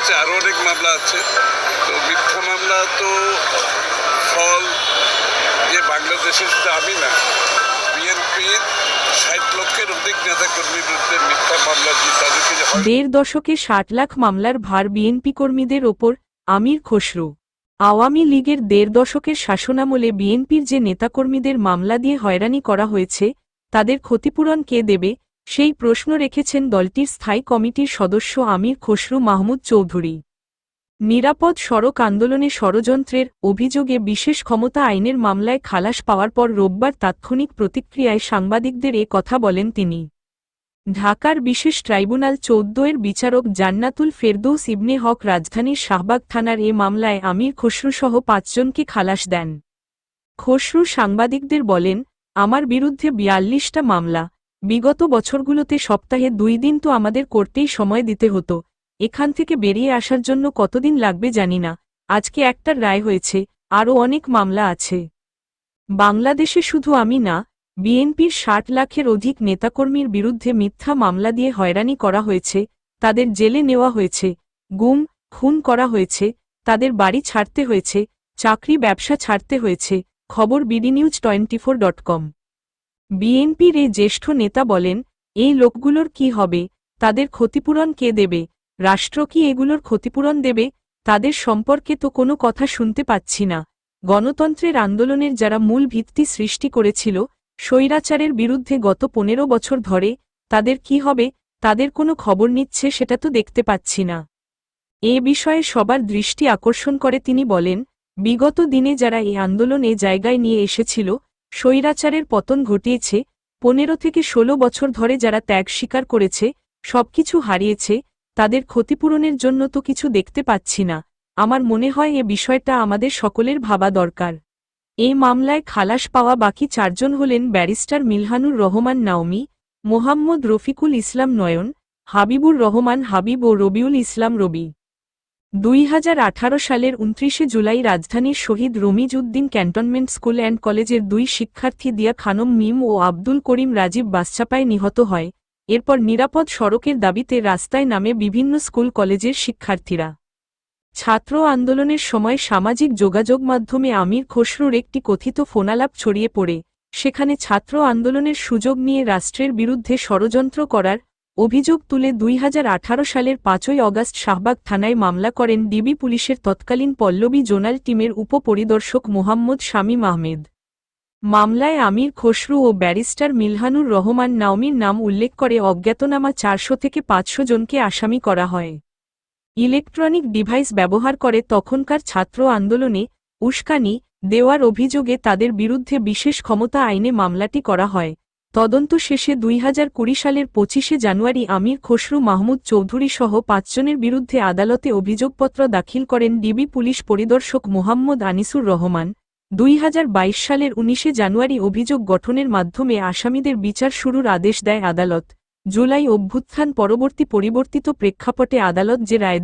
হয়েছে আরও অনেক মামলা আছে। তো মিথ্যা মামলা তো ফল যে বাংলাদেশের শুধু আমি না বিএনপির ষাট লক্ষের অধিক নেতাকর্মীর বিরুদ্ধে মিথ্যা মামলা দিয়ে তাদেরকে দেড় দশকে ষাট লাখ মামলার ভার বিএনপি কর্মীদের ওপর আমির খসরু। আওয়ামী লীগের দেড় দশকের শাসনামলে বিএনপির যে নেতাকর্মীদের মামলা দিয়ে হয়রানি করা হয়েছে, তাদের ক্ষতিপূরণ কে দেবে সেই প্রশ্ন রেখেছেন দলটির স্থায়ী কমিটির সদস্য আমির খসরু মাহমুদ চৌধুরী। নিরাপদ সড়ক আন্দোলনে ষড়যন্ত্রের অভিযোগে বিশেষ ক্ষমতা আইনের মামলায় খালাস পাওয়ার পর রোববার তাৎক্ষণিক প্রতিক্রিয়ায় সাংবাদিকদের এ কথা বলেন তিনি। ঢাকার বিশেষ ট্রাইব্যুনাল চৌদ্দ এর বিচারক জান্নাতুল ফেরদৌস ইবনে হক রাজধানীর শাহবাগ থানার এ মামলায় আমির খসরুসহ পাঁচজনকে খালাস দেন। খসরু সাংবাদিকদের বলেন, আমার বিরুদ্ধে বিয়াল্লিশটা মামলা বিগত বছরগুলোতে সপ্তাহে দুই দিন তো আমাদের করতেই সময় দিতে হতো। এখান থেকে বেরিয়ে আসার জন্য কতদিন লাগবে জানি না। আজকে একটার রায় হয়েছে, আরও অনেক মামলা আছে। বাংলাদেশে শুধু আমি না, বিএনপির ষাট লাখের অধিক নেতাকর্মীর বিরুদ্ধে মিথ্যা মামলা দিয়ে হয়রানি করা হয়েছে, তাদের জেলে নেওয়া হয়েছে, গুম, খুন করা হয়েছে, তাদের বাড়ি ছাড়তে হয়েছে, চাকরি ব্যবসা ছাড়তে হয়েছে, খবর BD news twenty four dot com. বিএনপির এই জ্যেষ্ঠ নেতা বলেন, এই লোকগুলোর কি হবে? তাদের ক্ষতিপূরণ কে দেবে? রাষ্ট্র কি এগুলোর ক্ষতিপূরণ দেবে? তাদের সম্পর্কে তো কোনো কথা শুনতে পাচ্ছি না। গণতন্ত্রের আন্দোলনের যারা মূল ভিত্তি সৃষ্টি করেছিল, স্বৈরাচারের বিরুদ্ধে গত পনেরো বছর ধরে, তাদের কি হবে? তাদের কোনো খবর নিচ্ছে সেটা তো দেখতে পাচ্ছি না। এ বিষয়ে সবার দৃষ্টি আকর্ষণ করে তিনি বলেন, বিগত দিনে যারা এই আন্দোলনে জায়গায় নিয়ে এসেছিল স্বৈরাচারের পতন ঘটিয়েছে, পনেরো থেকে ১৬ বছর ধরে যারা ত্যাগ স্বীকার করেছে, সবকিছু হারিয়েছে, তাদের ক্ষতিপূরণের জন্য তো কিছু দেখতে পাচ্ছি না। আমার মনে হয় এ বিষয়টা আমাদের সকলের ভাবা দরকার। এই মামলায় খালাস পাওয়া বাকি চারজন হলেন ব্যারিস্টার মিলহানুর রহমান নাওমি, মোহাম্মদ রফিকুল ইসলাম নয়ন, হাবিবুর রহমান হাবিব ও রবিউল ইসলাম রবি। দুই হাজার আঠারো সালের উনত্রিশে জুলাই রাজধানীর Shaheed Ramiz Uddin cantonment school and কলেজের দুই শিক্ষার্থী দিয়া খানম মিম ও আব্দুল করিম রাজীব বাসচাপায় নিহত হয়। এরপর নিরাপদ সড়কের দাবিতে রাস্তায় নামে বিভিন্ন স্কুল কলেজের শিক্ষার্থীরা। ছাত্র আন্দোলনের সময় সামাজিক যোগাযোগ মাধ্যমে আমির খসরুর একটি কথিত ফোনালাপ ছড়িয়ে পড়ে। সেখানে ছাত্র আন্দোলনের সুযোগ নিয়ে রাষ্ট্রের বিরুদ্ধে ষড়যন্ত্র করার অভিযোগ তুলে দুই হাজার আঠারো সালের পাঁচই অগাস্ট শাহবাগ থানায় মামলা করেন ডিবি পুলিশের তৎকালীন পল্লবী জোনাল টিমের উপপরিদর্শক মোহাম্মদ শামীম আহমেদ। মামলায় আমির খসরু ও ব্যারিস্টার মিলহানুর রহমান নাওমির নাম উল্লেখ করে অজ্ঞাতনামা চারশো থেকে পাঁচশো জনকে আসামি করা হয়। ইলেকট্রনিক ডিভাইস ব্যবহার করে তখনকার ছাত্র আন্দোলনে উস্কানি দেওয়ার অভিযোগে তাদের বিরুদ্ধে বিশেষ ক্ষমতা আইনে মামলাটি করা হয়। তদন্ত শেষে দুই হাজার কুড়ি সালের পঁচিশে জানুয়ারি আমির খসরু মাহমুদ চৌধুরী সহ পাঁচজনের বিরুদ্ধে আদালতে অভিযোগপত্র দাখিল করেন ডিবি পুলিশ পরিদর্শক মোহাম্মদ আনিসুর রহমান। দুই হাজার বাইশ সালের উনিশে জানুয়ারি অভিযোগ গঠনের মাধ্যমে আসামিদের বিচার শুরুর আদেশ দেয় আদালত। জুলাই অভ্যুত্থান পরবর্তী পরিবর্তিত প্রেক্ষাপটে আদালত যে রায়